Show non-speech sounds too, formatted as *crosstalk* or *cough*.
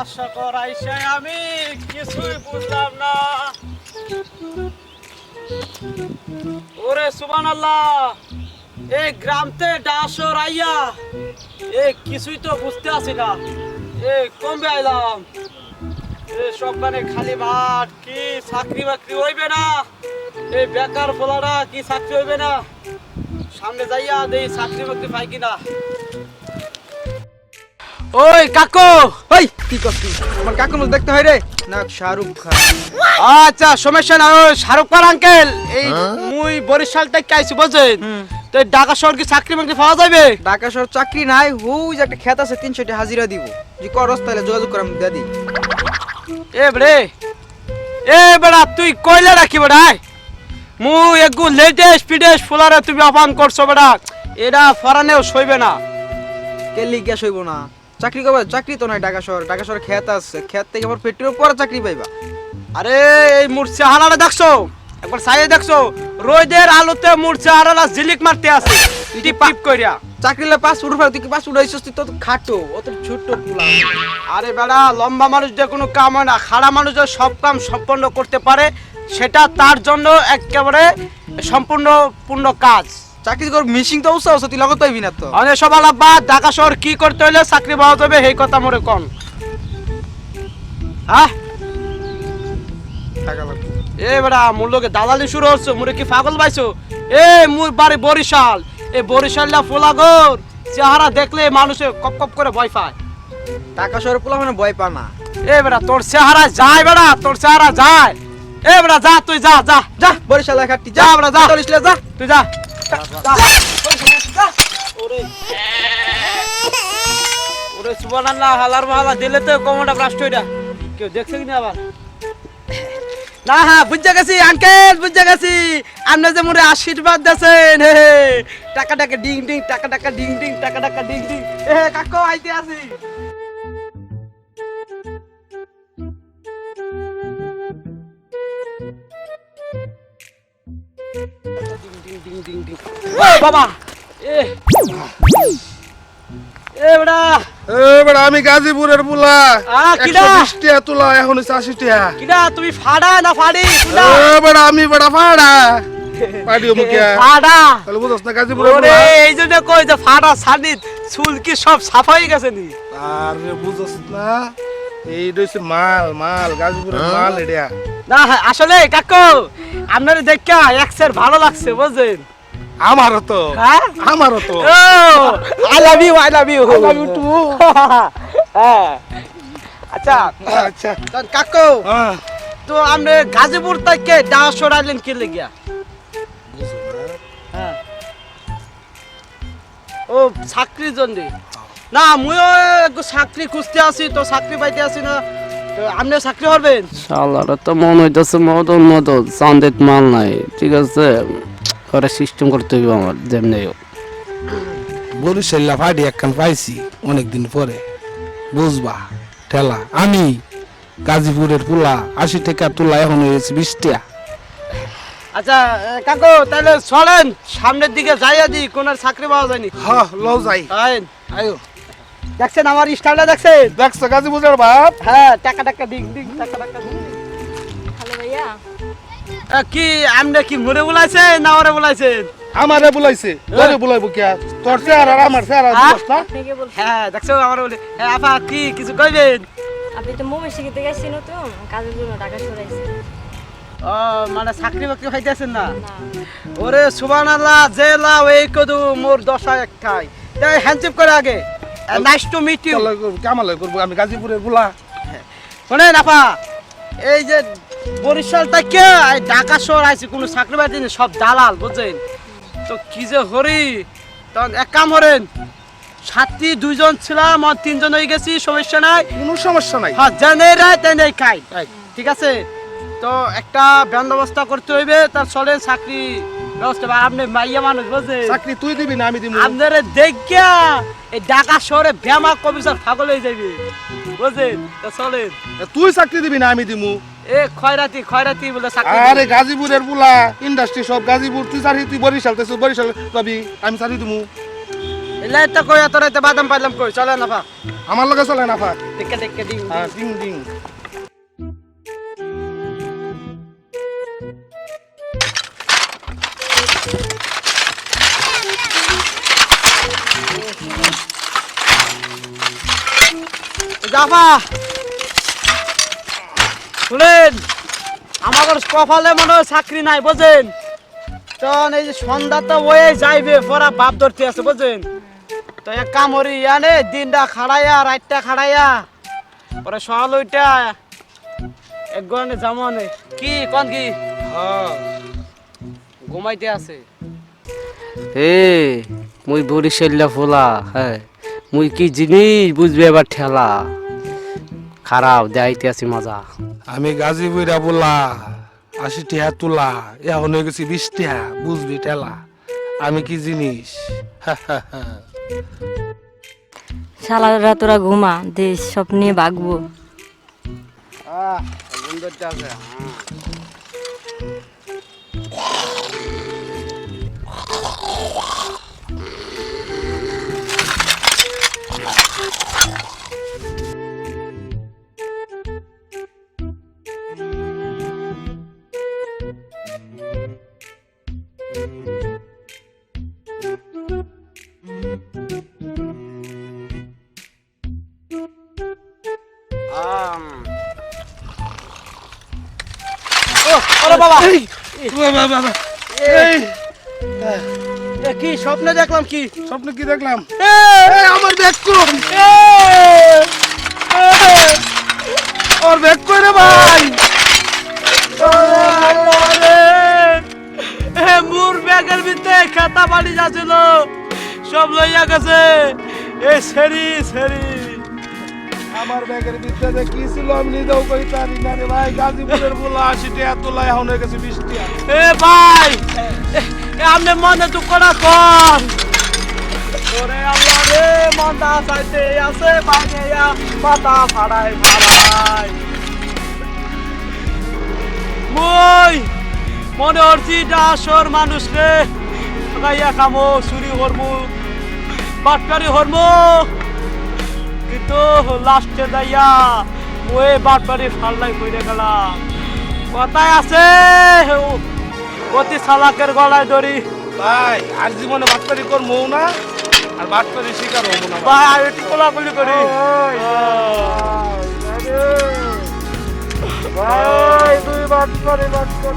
আমি, কিছুই বুঝলাম না। ওরে সুবান আল্লাহ এই গ্রামতে ডাসর আইয়া, এ কিছুই তো বুঝতে আসি না। এ কমবে আইলাম। এ সবখানে খালি মাঠ কি চাকরি বাকরি হইবে না? এই বেকার ফলারা কি চাকরি হইবে না? সামনে যাইয়া দেই চাকরি বাকরি পাই কিনা। ওই কাকু, ওই! কি করছিস আমার কাকুর মতো দেখতে হয় রে। না শাহরুখ খান। আচ্ছা সমস্যা না শাহরুখ খান আঙ্কেল এই মুই বরিশাল থেকে আইছি বুঝছেন? তো ঢাকা শহর কি চাকরি বাকরি পাওয়া যাবে ঢাকা শহর চাকরি নাই হুই একটা খেত আছে তিনশোটি হাজিরা দিব। যে করস তাহলে যোগাযোগ করে আমি দিয়ে এ বড়ে এ বেড়া তুই কইলে রাখি বেড়া মু একগু লেটেস্ট ফুলারে তুমি অপমান করছ বেড়া। এটা ফরানেও সইবে না। কেলি গ্যাস হইব না? চাকরি করবে? চাকরি তো নাই ঢাকা শহর। ঢাকা শহরে খেত আছে। খেত থেকে আবার পেট্রোল পরে চাকরি পাইবা। আরে, এই মোর চেহারাটা দেখছ? একবার সাইয়ে দেখছ? রোদের আলোতে মোর চেহারাটা ঝিলিক মারতে আছে। টিপ টিপ কইরা। চাকরি লে পাঁচ ফুট তুই কি ফুট হইছিস তুই তো খাটো অত ছোট্ট পুলা। আরে বেড়া, লম্বা মানুষদের কোনো কাম হয় না। খাড়া মানুষদের সব কাম সম্পন্ন করতে পারে। সেটা তার জন্য একেবারে সম্পূর্ণ পূর্ণ কাজ। চাকরি কর মিশিং তো উৎসাহ তুই লগত পাইবি না তো। অনেক সব আলাপা ঢাকা শহর কি করতে হলে চাকরি পাওয়া যাবে সেই কথা মরে কন হ্যাঁ টাকা লাগবে। এ বেড়া মোর লোকে দালালি শুরু হচ্ছে মোরে কি পাগল পাইছো? এ মোর বাড়ি বরিশাল। এ বরিশালটা ফোলাগর চেহারা দেখলে মানুষে কপ কপ করে ভয় পায়। ঢাকা শহরে পোলা মানে ভয় পা না। এ বেড়া তোর চেহারা যায় বেড়া তোর চেহারা যায়। এ বেড়া যা তুই যা যা যা। বরিশাল খাটি যা আমরা যা। যা। তুই যা। ওরে ওরে সুবহানাল্লাহ হালার মহালা দিলে তো কমটা ব্রাস্ট হইরা কেউ দেখছে কিনা আবার? না হ্যাঁ বুঝতে গেছি আঙ্কেল বুঝতে গেছি। আপনি যে মোরে আশীর্বাদ দিয়েছেন হে। টাকা টাকা ডিং ডিং টাকা টাকা ডিং ডিং টাকা টাকা ডিং ডিং। হে, কাকু আইতে আছি ডিং ডিং ও বাবা! এ এ বড়া এবার আমি গাজীপুরের বুলা। আ, কিডা? একশো বিশ টাকা তুলা এখন হচ্ছে আশি টাকা কিডা তুমি ফাড়া না ফাড়ি? শুনা এবার আমি বড়া ফাড়া। পাডিও মুখিয়া *laughs* ফাড়া! তাহলে বুঝছ না গাজীপুরের ওরে বুলা এই জন্য কই যে ফাটা সানি চুল কি সব সাফা হয়ে গেছে নি? আরে বুঝছ না এই হচ্ছে মাল মাল গাজীপুরের মাল এটা না আসলে কাকু আপনার দেখা এক্সের ভালো লাগছে বুঝছেন আমারও তো। হ্যাঁ? আমারও তো। I love you I love you love you too. *laughs* হ্যাঁ। আচ্ছা আচ্ছা। কাকু তো আপনি গাজীপুর থেকে ডাঙা সরাইলেন কি লেগিয়া? হ্যাঁ। ও চাকরির জন্য। না একটু চাকরি খুঁজতে আছি তো চাকরি পাইতে আছি না। তো আপনি চাকরি করবেন? শালারা তো মনে হইতেছে মদন মদন চান্দের মাল নাই ঠিক আছে? ওরা সিস্টেম করতে হবে আমার যেমনি ফাড়ি একখান পাইছি অনেকদিন পরে। বুঝবা ঠেলা আমি গাজীপুরের পুলা আশি টাকা তুলা এখন হয়েছে বিশ টাকা আচ্ছা কাকু তাহলে চলেন সামনের দিকে যাইয়া দি কোন চাকরি পাওয়া যায়নি। হ্যাঁ লও যাই। আইন আয়ো। দেখছেন আমার স্টাইলটা দেখছেন? দেখছ গাজীপুরের বাপ। হ্যাঁ টাকা টাকা ডিং ডিং টাকা টাকা ডিং ডিং। হ্যালো ভাইয়া। কি আপনি কি মরে বলাইছেন না ওরে বলাইছেন? আমারে বুলাইছে তোরে বুলাইবো কে তোর চেহারা আর আমার চেহারা হ্যাঁ? বুঝছ না? হ্যাঁ দেখছ আমার বলে। হ্যাঁ আপা কি কিছু কইবেন? আপনি তো মোমে শিখতে গেছি নতুন কাজের জন্য টাকা সরাইছি ও মানে চাকরি বাকরি পাইতেছেন না? না। ওরে যে লাও এই কদু মোর দশা এক খাই তাই হ্যান্ডশেক করে আগে। নাইস টু মিট ইউ কামালাই করব আমি গাজীপুরের বুলা শোনেন আপা এই যে বরিশাল থেকে ঢাকা শহর আইছি কোনো চাকরি নেই, সব দালাল বুঝছেন? তো কি যে হরি? তখন এক কাম করেন সাতটি দুইজন ছিলাম আর তিনজন হয়ে গেছি সমস্যা নাই। কোনো সমস্যা নাই। হ্যাঁ জেনে রায় তেনে খাই। ঠিক আছে? তো একটা বন্দোবস্ত করতে হইবে তার চলে চাকরি ব্যবস্থা বা আপনি মাইয়া মানুষ বুঝছেন চাকরি তুই দিবি না আমি দিব আপনারে দেখিয়া এই ঢাকা শহরে ব্যামা কমিশন পাগল হয়ে যাবে বুঝলেন তা চলেন। তুই চাকরি দিবি না আমি দিমু। এ খয়রাতি খয়রাতি বলে চাকরি আরে গাজীপুরের পুলা ইন্ডাস্ট্রি সব গাজীপুর। তুই চাকরি তুই বরিশাল তুই বরিশাল যাবি আমি চাকরি দিমু। এলাই তো কই রাইতে বাদাম পাইলাম কই? চলে না পা আমার লগে চলে না ফা টেকে টেকে দিন হ্যাঁ জাফা। শুনেন আমাদের কপালে মনে হয় চাকরি নাই বুঝেন তখন এই যে সন্ধ্যা তো ওয়ে যাইবে পরা বাপ ধরতে আছে বুঝেন তো এক কাম করি ইয়ানে দিনটা খাড়াইয়া রাতটা খাড়াইয়া পরে সকাল ওইটা এক গনে জামানে কি কোন কি? ঘুমাইতে আছে। এ মুই বরিশাল্লা ফোলা হ্যাঁ মুই কি জিনিস বুঝবে এবার ঠেলা। খারাপ দেখাইতে আছি মজা। আমি গাজীপুরা বলা আশি টিহা তুলা এখন হয়ে গেছি বিশ টিহা বুঝবি টেলা আমি কি জিনিস? সালারা তোরা ঘুমা দেশ সব নিয়ে ভাগবো সুন্দরটা কি স্বপ্নে দেখলাম কি? স্বপ্ন কি দেখলাম? আমার ব্যাগ কোন ওর ব্যাগ কই রে ভাই? ব্যাগের ভিতরে খাতা পানি যাচ্ছিল। সব লইয়া গেছে। এ সেরি সেরি আমার ব্যাগের ভিতরে কি ছিল আমি নিজেও কই পারি না রে ভাই। গাজীপুরের বলা আশি টিহা তোলা এখন হয়ে গেছে বিশ এ ভাই মনে তো করা কর ওরে আল্লাহ রে মনটা চাইতে আছে বাইরে মাথা ফাড়াই ফাড়াই মই মনে হচ্ছি ডাসর মানুষ রে গাইয়া খামো চুরি হরমু বাটকারি হরমু কিন্তু লাস্টে যাইয়া ওই বাটপারি ফাল্লাই কইরে গেলাম কথায় আছে অতি সালাকের গলায় ধরি ভাই আর জীবনে বাটপারি করব না আর বাটপারি শিকার হব না ভাই আমি একটু কোলাকুলি করি ভাই তুই বাটপারি বাট কর